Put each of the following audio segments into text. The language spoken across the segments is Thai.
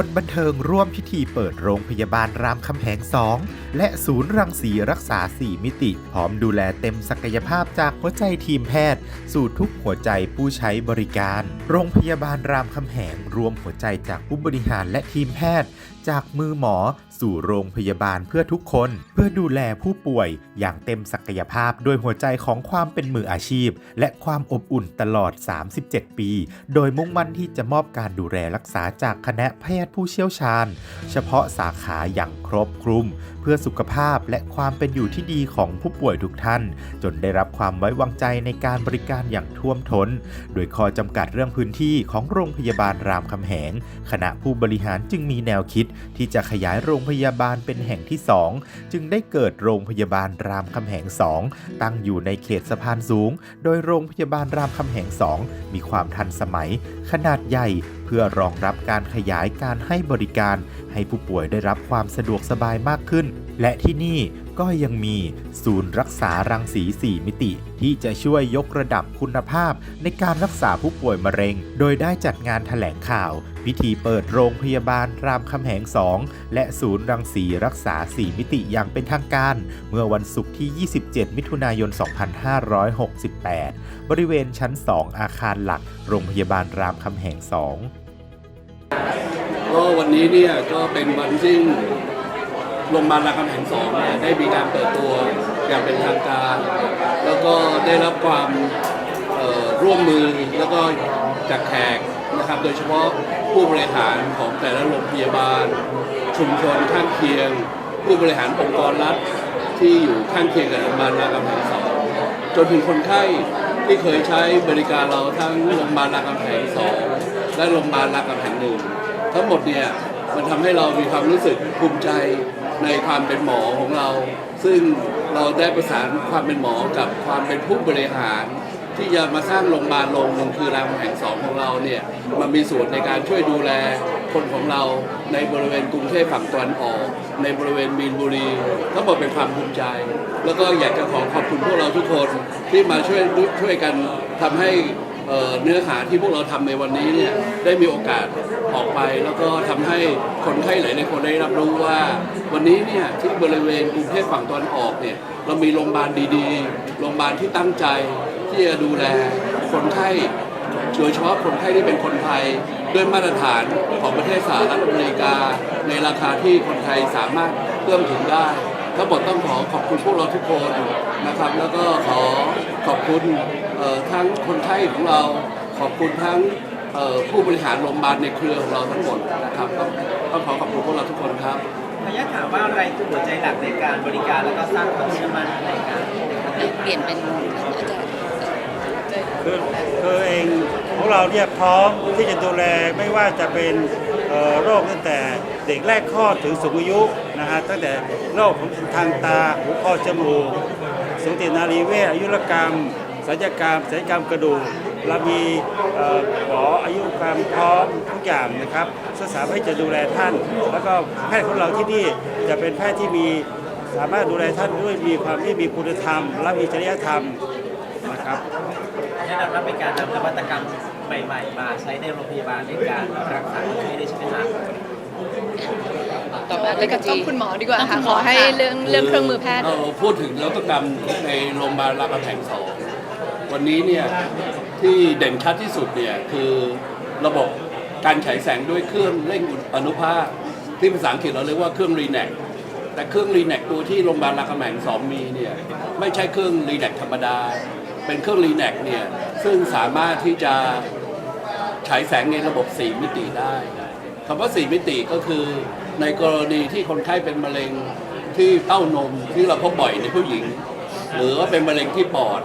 คนบันเทิงร่วมพิธีเปิดโรงพยาบาลรามคำแหง 2 และศูนย์รังสีรักษา 4 มิติ พร้อมดูแลเต็มศักยภาพจากหัวใจทีมแพทย์ สู่ทุกหัวใจผู้ใช้บริการ โรงพยาบาลรามคำแหง รวมหัวใจจากผู้บริหารและทีมแพทย์ จากมือหมอสู่โรงพยาบาลเพื่อทุกคน เพื่อดูแลผู้ป่วยอย่างเต็มศักยภาพด้วยหัวใจของความเป็นมืออาชีพ และความอบอุ่นตลอด 37 ปี โดยมุ่งมั่นที่จะมอบการดูแลรักษาจากคณะแพทย์ผู้เชี่ยวชาญ เฉพาะสาขาอย่างครบคลุม เพื่อสุขภาพและความเป็นอยู่ที่ดีของผู้ป่วยทุกท่าน จนได้รับความไว้วางใจในการบริการอย่างท่วมท้น โดยข้อจำกัดเรื่องพื้นที่ของโรงพยาบาลรามคำแหงคณะผู้บริหารจึงมีแนวคิดที่จะขยายโรงพยาบาลเป็นแห่งที่ 2 จึงได้เกิดโรงพยาบาลรามคำแหง 2 ตั้งอยู่ในเขตสะพานสูง โดยโรงพยาบาลรามคำแหง 2 มีความทันสมัย ขนาดใหญ่เพื่อรองรับการขยายการให้บริการ ให้ผู้ป่วยได้รับความสะดวกสบายมากขึ้น และที่นี่ก็ยังมีศูนย์รักษารังสี 4 มิติ ที่จะช่วยยกระดับคุณภาพในการรักษาผู้ป่วยมะเร็ง โดยได้จัดงานถแถลงข่าว พิธีเปิดโรงพยาบาลรามคำแหง 2 และศูนย์รังสีรักษา 4 มิติอย่างเป็นทางการ เมื่อวันศุกร์ที่ 27 มิถุนายน 2568 บริเวณชั้น 2 อาคารหลัก โรงพยาบาลรามคำแหง 2 ก็วันนี้เนี่ยก็เป็นวันที่โรงพยาบาลรามคำแหงสองเนี่ยได้มีการเปิดตัวอย่างเป็นทางการ แล้วก็ได้รับความร่วมมือแล้วก็จากแขกนะครับ โดยเฉพาะ ผู้บริหารของแต่ละโรงพยาบาล ชุมชนข้างเคียง ผู้บริหารองค์กรรัฐที่อยู่ข้างเคียงกับโรงพยาบาลรามคำแหงสองจนถึงคนไข้ที่เคยใช้บริการเราทั้งโรงพยาบาลรามคำแหงสองและโรงพยาบาลรามคำแหงหนึ่งทั้งหมดเนี่ยมันทำให้เรามีความรู้สึกภูมิใจในความเป็นหมอของเรา ซึ่งเราได้ประสานความเป็นหมอกับความเป็นผู้บริหาร ที่จะมาสร้างโรงพยาบาลโรงหนึ่งคือรามแห่งสองของเราเนี่ยมันมีส่วนในการช่วยดูแลคนของเราในบริเวณกรุงเทพฝั่งตะวันออก ในบริเวณมีนบุรีทั้งหมดเป็นความภูมิใจ แล้วก็อยากจะขอขอบคุณพวกเราทุกคนที่มาช่วยช่วยกันทำให้เนื้อหาที่พวกเราทำในวันนี้เนี่ยได้มีโอกาสออกไป แล้วก็ทำให้คนไข้หลายๆคนได้รับรู้ว่า วันนี้เนี่ยที่บริเวณกรุงเทพฝั่งตะวันออกเนี่ยเรามีโรงพยาบาลดีๆโรงพยาบาลที่ตั้งใจ ที่จะดูแลคนไข้โดยเฉพาะคนไข้ที่เป็นคนไทยด้วยมาตรฐานของประเทศสหรัฐอเมริกา ในราคาที่คนไทยสามารถเอื้อมถึงได้ทั้งหมดต้องขอขอบคุณพวกเราทุกคนนะครับ แล้วก็ขอขอบคุณเอ่อทั้งคนไข้ของเรา ขอบคุณทั้งเอ่อผู้บริหารโรงพยาบาลในเครือของเราทั้งหมดนะครับต้องต้องขอขอบคุณพวกเราทุกคนครับขออนุญาตถามว่าอะไรคือหัวใจหลักในการบริการแล้วก็สร้างความเชื่อมั่นในการเปลี่ยนเป็นอาจารย์ คือคือเองของเราเนี่ยพร้อมที่จะดูแลไม่ว่าจะเป็นโรคตั้งแต่เด็กแรกคลอดถึงสูงอายุนะฮะตั้งแต่โรคของทางตาหูคอจมูกสูตินารีเวชอายุรกรรมศัลยกรรมศัลยกรรมกระดูกเรามีหมออายุความพร้อมทุกอย่างนะครับซึ่งสามารถจะดูแลท่าน แล้วก็แพทย์ของเราที่นี่จะเป็นแพทย์ที่มีสามารถดูแลท่านด้วยมีความที่มีคุณธรรม และมีจริยธรรมนะครับ แนะนำว่าเป็นการนำนวัตกรรมใหม่ๆ มาใช้ในโรงพยาบาลในการรักษาคนไข้ได้ใช่ไหมครับ ต่อมาแล้วก็ต้องคุณหมอดีกว่าค่ะขอให้เรื่องเรื่องเครื่องมือแพทย์เราพูดถึงนวัตกรรมในโรงพยาบาลรามคำแหงสองวันนี้เนี่ยที่เด่นชัดที่สุดเนี่ยคือระบบการฉายแสงด้วยเครื่องเร่งอนุภาค ที่ภาษาอังกฤษเราเรียกว่าเครื่องรีแนกแต่เครื่องรีแนกตัวที่โรงพยาบาลรามคำแหงสองมีเนี่ยไม่ใช่เครื่องรีแนกธรรมดา เป็นเครื่องรีแนกเนี่ย ซึ่งสามารถที่จะฉายแสงในระบบ 4 มิติได้คำว่า 4 มิติก็คือในกรณีที่คนไข้เป็นมะเร็งที่เต้านมที่เราพบบ่อยในผู้หญิง หรือว่าเป็นมะเร็งที่ปอด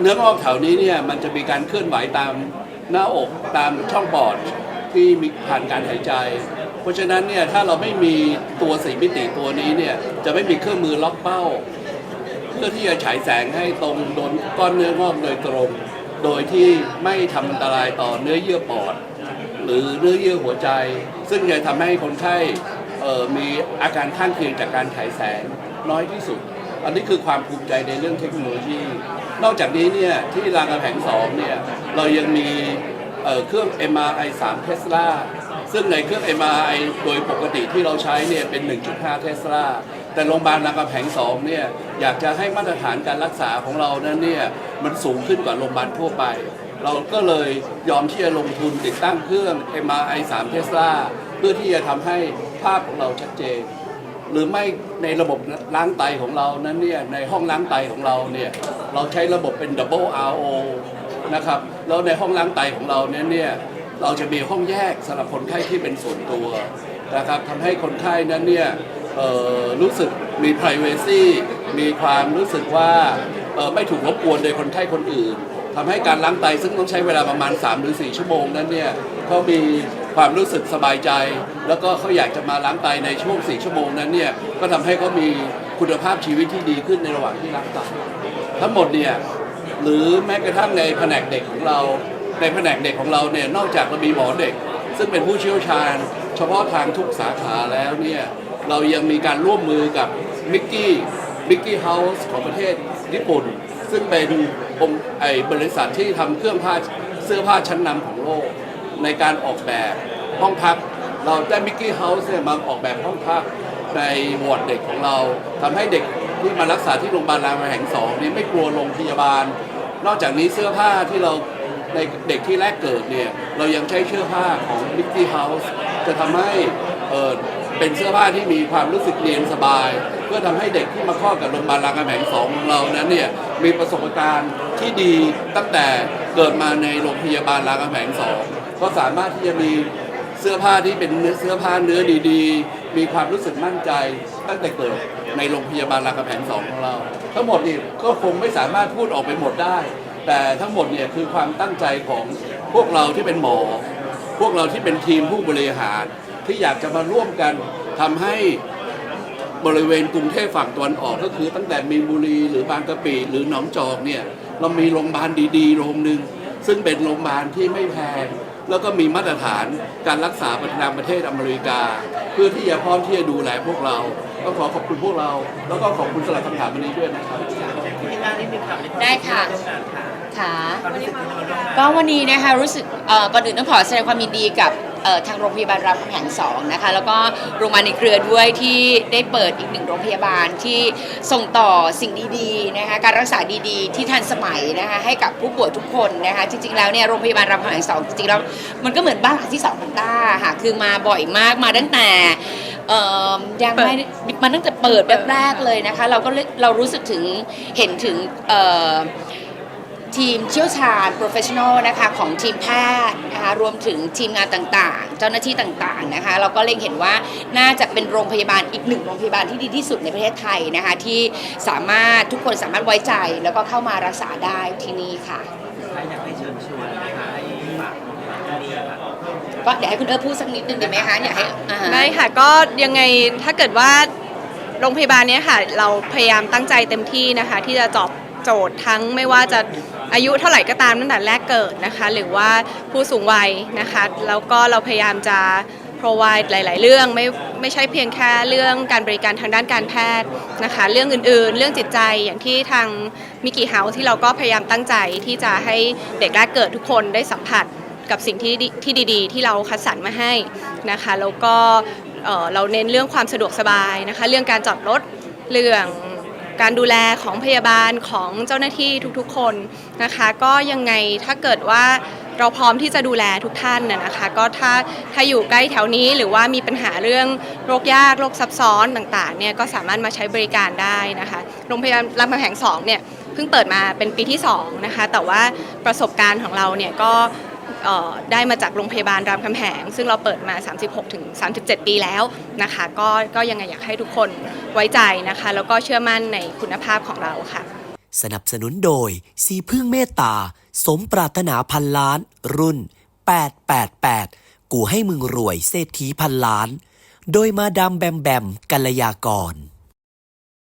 เนื้องอกแถวนี้เนี่ยมันจะมีการเคลื่อนไหวตามหน้าอกตามช่องปอดที่มีผ่านการหายใจ เพราะฉะนั้นเนี่ยถ้าเราไม่มีตัวสีมิติตัวนี้เนี่ยจะไม่มีเครื่องมือล็อกเป้า เพื่อที่จะฉายแสงให้ตรงโดนก้อนเนื้องอกโดยตรง โดยที่ไม่ทำอันตรายต่อเนื้อเยื่อปอด หรือเนื้อเยื่อหัวใจ ซึ่งจะทำให้คนไข้มีอาการข้างเคียงจากการฉายแสงน้อยที่สุด อันนี้คือความภูมิใจในเรื่องเทคโนโลยี นอกจากนี้เนี่ยที่รามคำแหงสองเนี่ยเรายังมีเอ่อเครื่อง MRI 3 Tesla ซึ่งซึ่งในเครื่อง MRI โดยปกติที่เราใช้เนี่ยเป็น 1.5 เทสลา แต่โรงพยาบาลรามคำแหง2เนี่ยอยากจะให้มาตรฐานการรักษาของเรานั้นเนี่ยมันสูงขึ้นกว่าโรงพยาบาลทั่วไป เราก็เลยยอมที่จะลงทุนติดตั้งเครื่อง MRI 3เทสลาเพื่อที่จะทำให้ภาพของเราชัดเจน หรือไม่ในระบบล้างไตของเรานั้นเนี่ยในห้องล้างไตของเราเนี่ยเราใช้ระบบเป็น double RO นะครับแล้วในห้องล้างไตของเราเนี่ยเนี่ยเราจะมีห้องแยกสำหรับคนไข้ที่เป็นส่วนตัวนะครับทำให้คนไข้นั้นเนี่ย รู้สึกมี privacy มีความรู้สึกว่าเอ่อไม่ถูกรบกวนโดยคนไข้คนอื่นทำให้การล้างไตซึ่งต้องใช้เวลาประมาณ 3 หรือ 4 ชั่วโมงนั้นเนี่ยเขามีความรู้สึกสบายใจ แล้วก็เขาอยากจะมาล้างไตในช่วง 4 ชั่วโมงนั้นเนี่ยก็ทำให้เขามีคุณภาพชีวิตที่ดีขึ้นในระหว่างที่ล้างไตทั้งหมดเนี่ยหรือแม้กระทั่งในแผนกเด็กของเราในแผนกเด็กของเราเนี่ยนอกจากเรามีหมอเด็ก ซึ่งเป็นผู้เชี่ยวชาญ เฉพาะทางทุกสาขาแล้วเนี่ย เรายังมีการร่วมมือกับมิกกี้มิกกี้เฮาส์ของประเทศญี่ปุ่น ซึ่งเป็นองค์ไอบริษัทที่ทำเครื่องผ้าเสื้อผ้าชั้นนำของโลก ในการออกแบบห้องพัก เราได้มิกกี้เฮาส์เนี่ยมาออกแบบห้องพักในวอร์ดเด็กของเราทำให้เด็กที่มารักษาที่โรงพยาบาลรามแห่งสองนี่ไม่กลัวโรงพยาบาล นอกจากนี้เสื้อผ้าที่เราในเด็กที่แรกเกิดเนี่ย เรายังใช้เสื้อผ้าของมิกกี้เฮาส์จะทำให้เออ เป็นเสื้อผ้าที่มีความรู้สึกเนียนสบาย เพื่อทำให้เด็กที่มาคลอดกับโรงพยาบาลรามคำแหงสองของเรานั้นเนี่ยมีประสบการณ์ที่ดีตั้งแต่เกิดมาในโรงพยาบาลรามคำแหงสองก็สามารถที่จะมีเสื้อผ้าที่เป็นเนื้อเสื้อผ้าเนื้อดีๆ มีความรู้สึกมั่นใจตั้งแต่เกิดในโรงพยาบาลรามคำแหงสองของเรา ทั้งหมดนี่ก็คงไม่สามารถพูดออกไปหมดได้ แต่ทั้งหมดเนี่ยคือความตั้งใจของพวกเราที่เป็นหมอ พวกเราที่เป็นทีมผู้บริหาร ที่อยากจะมาร่วมกันทำให้บริเวณกรุงเทพฝั่งตะวันออกก็คือตั้งแต่มีนบุรีหรือบางกะปิหรือหนองจอกเนี่ยเรามีโรงพยาบาลดีๆ โรงหนึ่งซึ่งเป็นโรงพยาบาลที่ไม่แพงแล้วก็มีมาตรฐานการรักษาประจำประเทศอเมริกา เพื่อที่จะพร้อมที่จะดูแลพวกเราก็ขอขอบคุณพวกเรา แล้วก็ขอบคุณสำหรับคำถามวันนี้ด้วยนะครับพี่นานิดนึงค่ะได้ค่ะร่วมงานค่ะค่ะความรู้สึกที่มาร่วมงานก็วันนี้นะคะรู้สึกเอ่อก่อนอื่นต้องขอแสดงความยินดีกับเอ่อ ทางโรงพยาบาลรามคำแหง2นะคะแล้วก็โรงพยาบาลในเครือด้วยที่ได้เปิดอีกหนึ่งโรงพยาบาลที่ส่งต่อสิ่งดีๆนะคะการรักษาดีๆ ที่ทันสมัยนะคะให้กับผู้ป่วยทุกคนนะคะจริงๆแล้วเนี่ยโรงพยาบาลรามคำแหง2จริงๆแล้วมันก็เหมือนบ้านหลังที่สองของต้าค่ะคือมาบ่อยมากมาตั้งแต่เอ่อยังไม่มาตั้งแต่เปิดแบบแรกเลยนะคะ เราก็เลยเรารู้สึกถึงเห็นถึงเอ่อ ทีมเชี่ยวชาญ professional นะคะของทีมแพทย์นะคะรวมถึงทีมงานต่างๆ เจ้าหน้าที่ต่างๆนะคะเราก็เล็งเห็นว่าน่าจะเป็นโรงพยาบาลอีกหนึ่งโรงพยาบาลที่ดีที่สุดในประเทศไทยนะคะที่สามารถทุกคนสามารถไว้ใจ แล้วก็เข้ามารักษาได้ที่นี่ค่ะ อยากให้เชิญชวนนะคะให้ฝากผลงานดีๆค่ะก็เดี๋ยวให้คุณเอิร์ธพูดสักนิดนึงดีไหมคะอยากให้อ่าฮะ ได้ค่ะก็ยังไงถ้าเกิดว่าโรงพยาบาลเนี้ยค่ะ เราพยายามตั้งใจเต็มที่นะคะ ที่จะตอบ โจทย์ทั้งไม่ว่าจะอายุเท่าไหร่ก็ตามตั้งแต่แรกเกิดนะคะ หรือว่าผู้สูงวัยนะคะ แล้วก็เราพยายามจะ provide หลาย ๆ เรื่องไม่ไม่ใช่เพียงแค่เรื่องการบริการทางด้านการแพทย์นะคะ เรื่องอื่น ๆ เรื่องจิตใจอย่างที่ทางมิกิเฮาที่เราก็พยายามตั้งใจที่จะให้เด็กแรกเกิดทุกคนได้สัมผัสกับสิ่งที่ดีที่ดี ๆ ที่เราคัดสรรมาให้นะคะแล้วก็เอ่อเราเน้นเรื่องความสะดวกสบายนะคะ เรื่องการจอดรถเรื่อง การดูแลของพยาบาลของเจ้าหน้าที่ทุกๆคนนะคะ ก็ยังไงถ้าเกิดว่าเราพร้อมที่จะดูแลทุกท่านนะนะคะ ก็ถ้าถ้าอยู่ใกล้แถวนี้หรือว่ามีปัญหาเรื่องโรคยากโรคซับซ้อนต่างๆเนี่ยก็สามารถมาใช้บริการได้นะคะโรงพยาบาลรามคำแหง2เนี่ยเพิ่งเปิดมาเป็นปีที่สองนะคะแต่ว่าประสบการณ์ของเราเนี่ยก็ ได้มาจากโรงพยาบาลรามคำแหง ซึ่งเราเปิดมา 36ถึง37 ปีแล้วนะคะ ก็ก็ยังไงอยากให้ทุกคนไว้ใจนะคะ แล้วก็เชื่อมั่นในคุณภาพของเราค่ะ สนับสนุนโดยสีพึ่งเมตตา สมปรารถนาพันล้าน รุ่น 888 กูให้มึงรวยเศรษฐีพันล้าน โดยมาดามแบมแบมกัลยากร